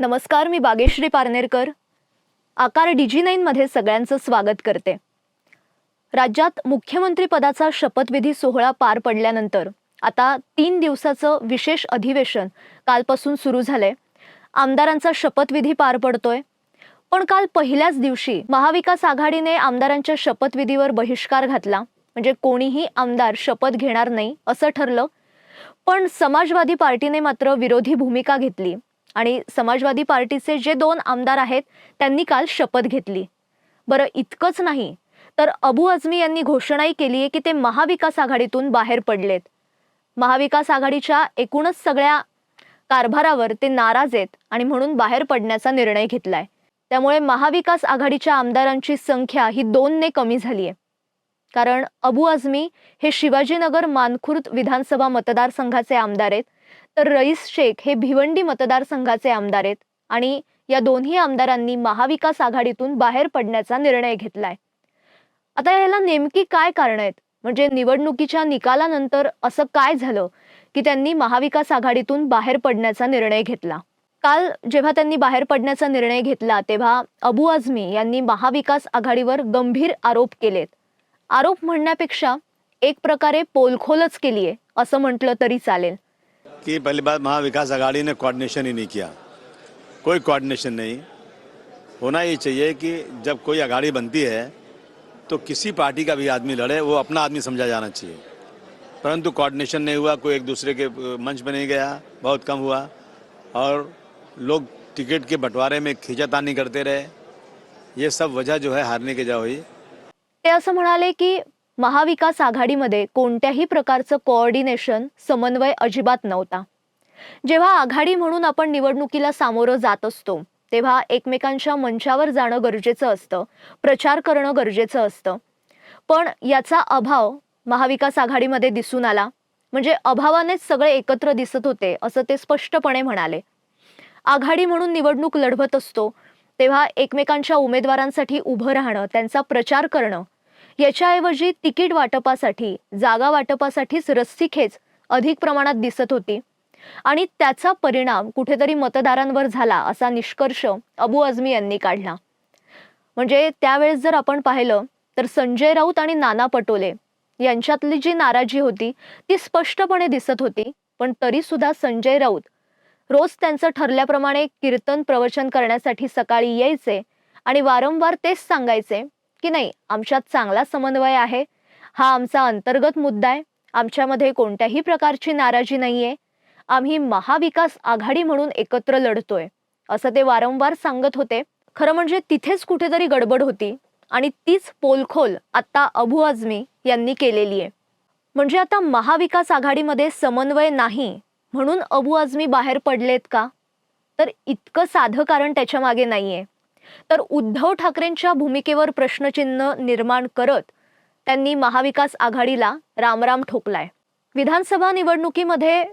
नमस्कार मी बागेश्री पारनेरकर. आकार डीजी नाईनमध्ये सगळ्यांचं स्वागत करते. राज्यात मुख्यमंत्रीपदाचा शपथविधी सोहळा पार पडल्यानंतर आता तीन दिवसाचं विशेष अधिवेशन कालपासून सुरू झालंय. आमदारांचा शपथविधी पार पडतोय. पण काल पहिल्याच दिवशी महाविकास आघाडीने आमदारांच्या शपथविधीवर बहिष्कार घातला. म्हणजे कोणीही आमदार शपथ घेणार नाही असं ठरलं. पण समाजवादी पार्टीने मात्र विरोधी भूमिका घेतली. आणि समाजवादी पार्टीचे जे दोन आमदार आहेत त्यांनी काल शपथ घेतली. बरं इतकंच नाही तर अबू अजमी यांनी घोषणाही केली आहे की ते महाविकास आघाडीतून बाहेर पडलेत. महाविकास आघाडीच्या एकूणच सगळ्या कारभारावर ते नाराज आहेत आणि म्हणून बाहेर पडण्याचा निर्णय घेतलाय. त्यामुळे महाविकास आघाडीच्या आमदारांची संख्या ही दोनने कमी झाली आहे. कारण अबू आझमी हे शिवाजीनगर मानखुर्द विधानसभा मतदारसंघाचे आमदार आहेत. तर रईस शेख हे भिवंडी मतदारसंघाचे आमदार आहेत आणि या दोन्ही आमदारांनी महाविकास आघाडीतून बाहेर पडण्याचा निर्णय घेतलाय. आता याला नेमकी काय कारण आहेत? म्हणजे निवडणुकीच्या निकालानंतर असं काय झालं की त्यांनी महाविकास आघाडीतून बाहेर पडण्याचा निर्णय घेतला? काल जेव्हा त्यांनी बाहेर पडण्याचा निर्णय घेतला तेव्हा अबू आझमी यांनी महाविकास आघाडीवर गंभीर आरोप केलेत. आरोप म्हणण्यापेक्षा एक प्रकारे पोलखोलच केली आहे असं म्हटलं तरी चालेल. कि पहली बात महाविकास आघाड़ी ने कोऑर्डिनेशन ही नहीं किया। कोई कोऑर्डिनेशन नहीं। होना ये चाहिए कि जब कोई आघाड़ी बनती है तो किसी पार्टी का भी आदमी लड़े, वो अपना आदमी समझा जाना चाहिए। परंतु कोऑर्डिनेशन नहीं हुआ, कोई एक दूसरे के मंच पे नहीं गया, बहुत कम हुआ। और लोग टिकट के बंटवारे में खींचातानी करते रहे। ये सब वजह जो है हारने की वजह हुई। ते असं म्हणाले की महाविकास आघाडीमध्ये कोणत्याही प्रकारचं कोऑर्डिनेशन समन्वय अजिबात नव्हता. जेव्हा आघाडी म्हणून आपण निवडणुकीला सामोरं जात असतो तेव्हा एकमेकांच्या मंचावर जाणं गरजेचं असतं प्रचार करणं गरजेचं असतं. पण याचा अभाव महाविकास आघाडीमध्ये दिसून आला. म्हणजे अभावानेच सगळे एकत्र दिसत होते असं ते स्पष्टपणे म्हणाले. आघाडी म्हणून निवडणूक लढवत असतो तेव्हा एकमेकांच्या उमेदवारांसाठी उभं राहणं त्यांचा प्रचार करणं याच्याऐवजी तिकीट वाटपासाठी जागा वाटपासाठीच रस्सीखेच अधिक प्रमाणात दिसत होती. आणि त्याचा परिणाम कुठेतरी मतदारांवर झाला असा निष्कर्ष अबू आझमी यांनी काढला. म्हणजे त्यावेळेस जर आपण पाहिलं तर संजय राऊत आणि नाना पटोले यांच्यातली जी नाराजी होती ती स्पष्टपणे दिसत होती. पण तरी सुद्धा संजय राऊत रोज त्यांचं ठरल्याप्रमाणे कीर्तन प्रवचन करण्यासाठी सकाळी यायचे आणि वारंवार तेच सांगायचे की नाही? आमच्यात चांगला समन्वय आहे. हा आमचा अंतर्गत मुद्दा आहे. आमच्यामध्ये कोणत्याही प्रकारची नाराजी नाहीये. आम्ही महाविकास आघाडी म्हणून एकत्र लढतोय असं ते वारंवार सांगत होते. खरं म्हणजे तिथेच कुठेतरी गडबड होती आणि तीच पोलखोल आता अबू आझमी यांनी केलेली आहे. म्हणजे आता महाविकास आघाडीमध्ये समन्वय नाही म्हणून अबू आझमी बाहेर पडलेत का? तर इतकं साधं कारण त्याच्यामागे नाहीये. तर उद्धव ठाकरेंच्या भूमिकेवर प्रश्नचिन्ह निर्माण करत त्यांनी महाविकास आघाडीला रामराम ठोकलाय. विधानसभा निवडणुकीमध्ये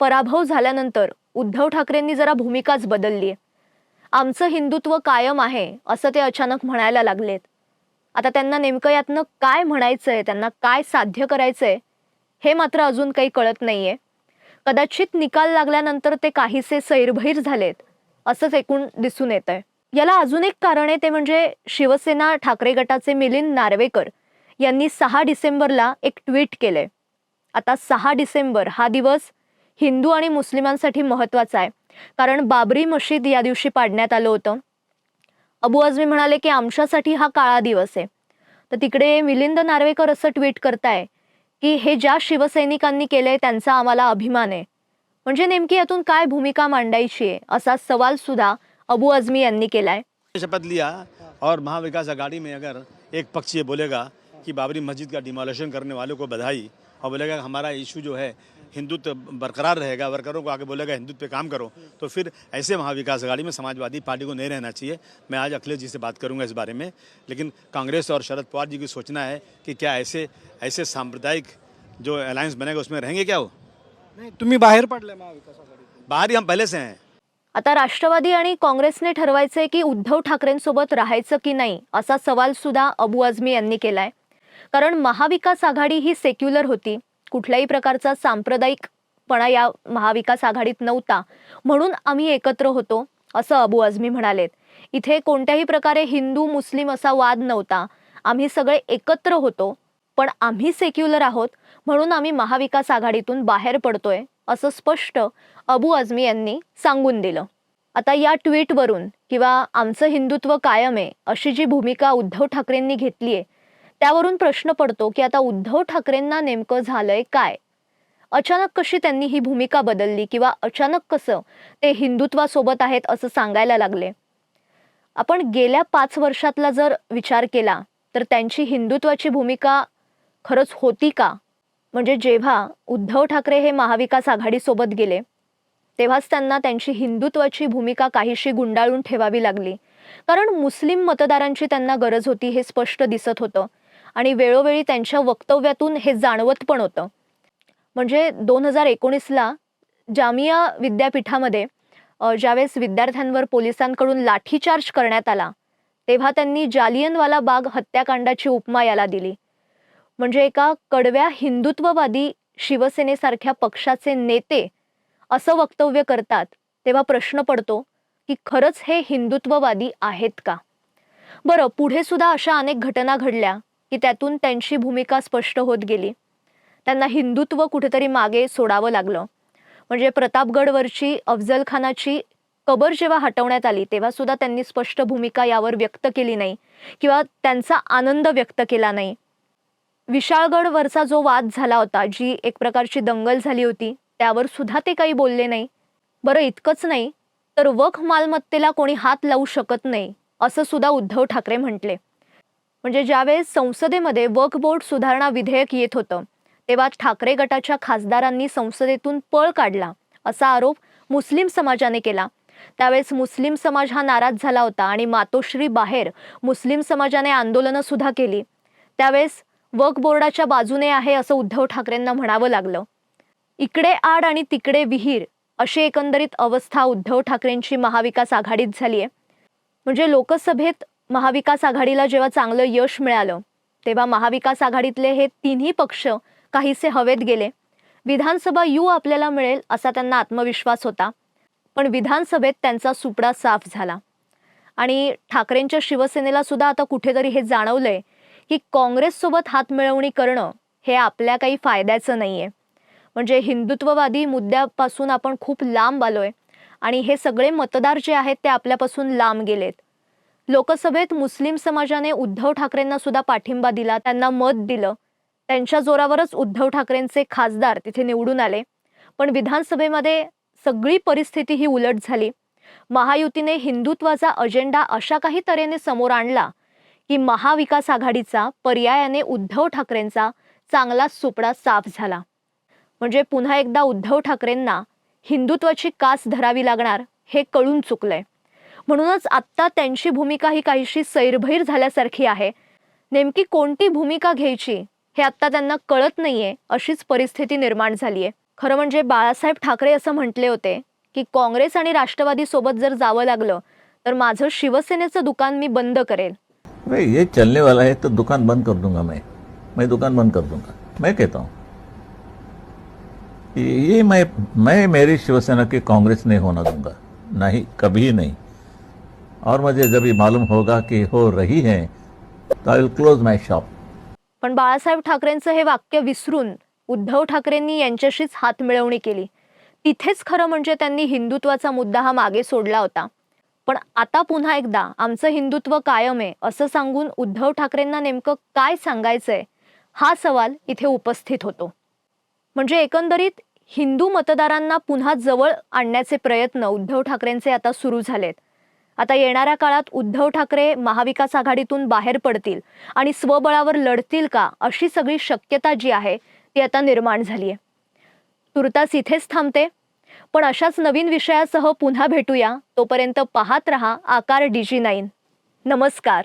पराभव झाल्यानंतर उद्धव ठाकरेंनी जरा भूमिकाच बदलली आमचं हिंदुत्व कायम आहे असं ते अचानक म्हणायला लागलेत. आता त्यांना नेमकं यातनं काय म्हणायचंय त्यांना काय साध्य करायचंय हे मात्र अजून काही कळत नाहीये. कदाचित निकाल लागल्यानंतर ते काहीसे सैरभैर झालेत असंच एकूण दिसून येत आहे याला अजून एक कारण आहे ते म्हणजे शिवसेना ठाकरे गटाचे मिलिंद नार्वेकर यांनी सहा डिसेंबरला एक ट्विट केलंय. आता सहा डिसेंबर हा दिवस हिंदू आणि मुस्लिमांसाठी महत्त्वाचा आहे. कारण बाबरी मशीद या दिवशी पाडण्यात आलं होतं. अबू आजमी म्हणाले की आमच्यासाठी हा काळा दिवस आहे. तर तिकडे मिलिंद नार्वेकर असं ट्विट करताय की हे ज्या शिवसैनिकांनी केलंय त्यांचा आम्हाला अभिमान आहे. म्हणजे नेमकी यातून काय भूमिका मांडायची आहे? असा सवाल सुद्धा अबू आझमी यांनी केलाय. शपथ लिया और महाविकास आघाड़ी में अगर एक पक्ष ये बोलेगा कि बाबरी मस्जिद का डिमोलेशन करने वालों को बधाई और बोलेगा हमारा इशू जो है हिंदुत्व बरकरार रहेगा वर्करों को आगे बोलेगा हिंदुत्व पे काम करो तो फिर ऐसे महाविकास आघाड़ी में समाजवादी पार्टी को नहीं रहना चाहिए। मैं आज अखिलेश जी से बात करूँगा इस बारे में लेकिन कांग्रेस और शरद पवार जी की सोचना है कि क्या ऐसे ऐसे सांप्रदायिक जो अलायंस बनेगा उसमें रहेंगे क्या वो? नाही तुम्ही बाहेर पडले महाविकास आघाडीतून. बाहर ही हम पहले से हैं। आता राष्ट्रवादी आणि काँग्रेसने ठरवायचंय की उद्धव ठाकरेंसोबत राहायचं की नाही असा सवाल सुद्धा अबू आझमी यांनी केलाय. कारण महाविकास आघाडी ही सेक्युलर होती. कुठल्याही प्रकारचा सांप्रदायिकपणा या महाविकास आघाडीत नव्हता. म्हणून आम्ही एकत्र होतो असं अबू आझमी म्हणालेत. इथे कोणत्याही प्रकारे हिंदू मुस्लिम असा वाद नव्हता. आम्ही सगळे एकत्र होतो पण आम्ही सेक्युलर आहोत म्हणून आम्ही महाविकास आघाडीतून बाहेर पडतोय. असं स्पष्ट अबू आझमी यांनी सांगून दिलं. आता या ट्विटवरून किंवा आमचं हिंदुत्व कायम आहे अशी जी भूमिका उद्धव ठाकरेंनी घेतली आहे त्यावरून प्रश्न पडतो की आता उद्धव ठाकरेंना नेमकं झालंय काय? अचानक कशी त्यांनी ही भूमिका बदलली किंवा अचानक कसं ते हिंदुत्वासोबत आहेत असं सांगायला लागले? आपण गेल्या पाच वर्षातला जर विचार केला तर त्यांची हिंदुत्वाची भूमिका खरंच होती का? म्हणजे जेव्हा उद्धव ठाकरे हे महाविकास आघाडीसोबत गेले तेव्हाच त्यांना त्यांची हिंदुत्वाची भूमिका काहीशी गुंडाळून ठेवावी लागली. कारण मुस्लिम मतदारांची त्यांना गरज होती हे स्पष्ट दिसत होतं आणि वेळोवेळी त्यांच्या वक्तव्यातून हे जाणवत पण होतं. म्हणजे दोन हजार एकोणीसला जामिया विद्यापीठामध्ये ज्यावेळेस विद्यार्थ्यांवर पोलिसांकडून लाठीचार्ज करण्यात आला तेव्हा त्यांनी जालियनवाला बाग हत्याकांडाची उपमा याला दिली. म्हणजे एका कडव्या हिंदुत्ववादी शिवसेनेसारख्या पक्षाचे नेते असं वक्तव्य करतात तेव्हा प्रश्न पडतो की खरंच हे हिंदुत्ववादी आहेत का? बरं पुढे सुद्धा अशा अनेक घटना घडल्या की त्यातून त्यांची भूमिका स्पष्ट होत गेली. त्यांना हिंदुत्व कुठेतरी मागे सोडावं लागलं. म्हणजे प्रतापगडवरची अफजल खानाची कबर जेव्हा हटवण्यात आली तेव्हा सुद्धा त्यांनी स्पष्ट भूमिका यावर व्यक्त केली नाही किंवा त्यांचा आनंद व्यक्त केला नाही. विशाळगडवरचा जो वाद झाला होता जी एक प्रकारची दंगल झाली होती त्यावर सुद्धा ते काही बोलले नाही. बरं इतकंच नाही तर वख मालमत्तेला कोणी हात लावू शकत नाही असं सुद्धा उद्धव ठाकरे म्हटले. म्हणजे ज्यावेळेस संसदेमध्ये वक बोर्ड सुधारणा विधेयक येत होतं तेव्हा ठाकरे गटाच्या खासदारांनी संसदेतून पळ काढला असा आरोप मुस्लिम समाजाने केला. त्यावेळेस मुस्लिम समाज हा नाराज झाला होता आणि मातोश्री बाहेर मुस्लिम समाजाने आंदोलनं सुद्धा केली. त्यावेळेस वक बोर्डाच्या बाजूने आहे असं उद्धव ठाकरेंना म्हणावं लागलं. इकडे आड आणि तिकडे विहीर अशी एकंदरीत अवस्था उद्धव ठाकरेंची महाविकास आघाडीत झाली आहे म्हणजे लोकसभेत महाविकास आघाडीला जेव्हा चांगलं यश मिळालं तेव्हा महाविकास आघाडीतले हे तिन्ही पक्ष काहीसे हवेत गेले. विधानसभा यू आपल्याला मिळेल असा त्यांना आत्मविश्वास होता. पण विधानसभेत त्यांचा सुपडा साफ झाला. आणि ठाकरेंच्या शिवसेनेला सुद्धा आता कुठेतरी हे जाणवलंय की काँग्रेससोबत हातमिळवणी करणं हे आपल्या काही फायद्याचं नाही आहे म्हणजे हिंदुत्ववादी मुद्द्यापासून आपण खूप लांब आलो आहे आणि हे सगळे मतदार जे आहेत ते आपल्यापासून लांब गेलेत. लोकसभेत मुस्लिम समाजाने उद्धव ठाकरेंना सुद्धा पाठिंबा दिला त्यांना मत दिलं. त्यांच्या जोरावरच उद्धव ठाकरेंचे खासदार तिथे निवडून आले. पण विधानसभेमध्ये सगळी परिस्थिती ही उलट झाली. महायुतीने हिंदुत्वाचा अजेंडा अशा काही तऱ्हेने समोर आणला की महाविकास आघाडीचा पर्यायाने उद्धव ठाकरेंचा चांगला सुपडा साफ झाला. म्हणजे पुन्हा एकदा उद्धव ठाकरेंना हिंदुत्वाची कास धरावी लागणार हे कळून चुकलंय. म्हणूनच आत्ता त्यांची भूमिका ही काहीशी सैरभैर झाल्यासारखी आहे. नेमकी कोणती भूमिका घ्यायची हे आत्ता त्यांना कळत नाहीये अशीच परिस्थिती निर्माण झालीय. खरं म्हणजे बाळासाहेब ठाकरे असं म्हटले होते की काँग्रेस आणि राष्ट्रवादी सोबत जर जावं लागलं तर माझं शिवसेनेचं दुकान मी बंद करेल. भाई ये चलने वाला है तो दुकान बंद कर दूंगा मैं। मैं दुकान बंद कर दूंगा। मैं कहता हूँ ये मैं मैं मेरी शिवसेना की कांग्रेस नहीं होना दूंगा। नहीं कभी नहीं। और मुझे जब ये मालूम होगा कि हो रही है तो I will close my shop पण बाळासाहेब ठाकरेंचं हे वाक्य विसरून उद्धव ठाकरेंनी यांच्याशीच हात मिळवणी केली. तिथेच खरं म्हणजे त्यांनी हिंदुत्वाचा मुद्दा हा मागे सोडला होता. पण आता पुन्हा एकदा आमचं हिंदुत्व कायम आहे असं सांगून उद्धव ठाकरेंना नेमकं काय सांगायचंय? हा सवाल इथे उपस्थित होतो. म्हणजे एकंदरीत हिंदू मतदारांना पुन्हा जवळ आणण्याचे प्रयत्न उद्धव ठाकरेंचे आता सुरू झालेत. आता येणाऱ्या काळात उद्धव ठाकरे महाविकास आघाडीतून बाहेर पडतील आणि स्वबळावर लढतील का अशी सगळी शक्यता जी आहे ती आता निर्माण झाली आहे तुर्तास इथेच थांबते. पण अशाच नवीन विषयासह पुन्हा भेटूया. तोपर्यंत पाहत रहा आकार डीजी नाईन. नमस्कार.